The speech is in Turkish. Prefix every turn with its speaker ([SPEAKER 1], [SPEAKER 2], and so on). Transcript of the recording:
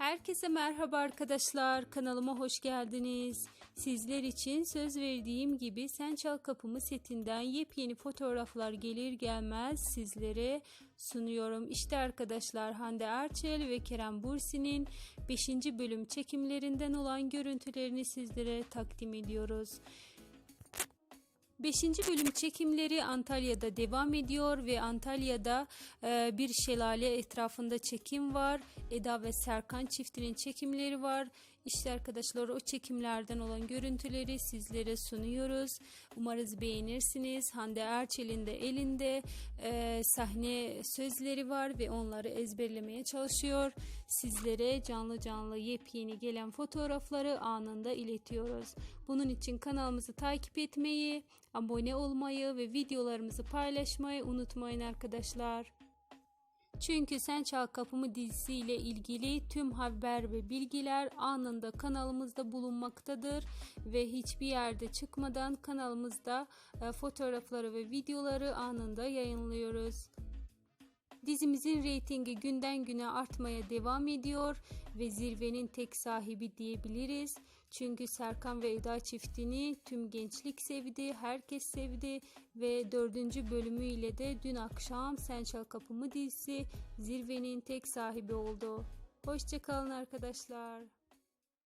[SPEAKER 1] Herkese merhaba arkadaşlar. Kanalıma hoş geldiniz. Sizler için söz verdiğim gibi Sen Çal Kapımı setinden yepyeni fotoğraflar gelir gelmez sizlere sunuyorum. İşte arkadaşlar Hande Erçel ve Kerem Bursi'nin 5. bölüm çekimlerinden olan görüntülerini sizlere takdim ediyoruz. 5. bölüm çekimleri Antalya'da devam ediyor ve Antalya'da e, bir şelale etrafında çekim var. Eda ve Serkan çiftinin çekimleri var. İşte arkadaşlar o çekimlerden olan görüntüleri sizlere sunuyoruz. Umarız beğenirsiniz. Hande Erçel'in de elinde e, sahne sözleri var ve onları ezberlemeye çalışıyor. Sizlere canlı canlı yepyeni gelen fotoğrafları anında iletiyoruz. Bunun için kanalımızı takip etmeyi, abone olmayı ve videolarımızı paylaşmayı unutmayın arkadaşlar. Çünkü Sen Çal Kapımı dizisiyle ilgili tüm haber ve bilgiler anında kanalımızda bulunmaktadır ve hiçbir yerde çıkmadan kanalımızda e, fotoğrafları ve videoları anında yayınlıyoruz. Dizimizin reytingi günden güne artmaya devam ediyor ve zirvenin tek sahibi diyebiliriz. Çünkü Serkan ve Eda çiftini tüm gençlik sevdi, herkes sevdi ve dördüncü bölümüyle de dün akşam Sen Çal Kapımı dizisi zirvenin tek sahibi oldu. Hoşçakalın arkadaşlar.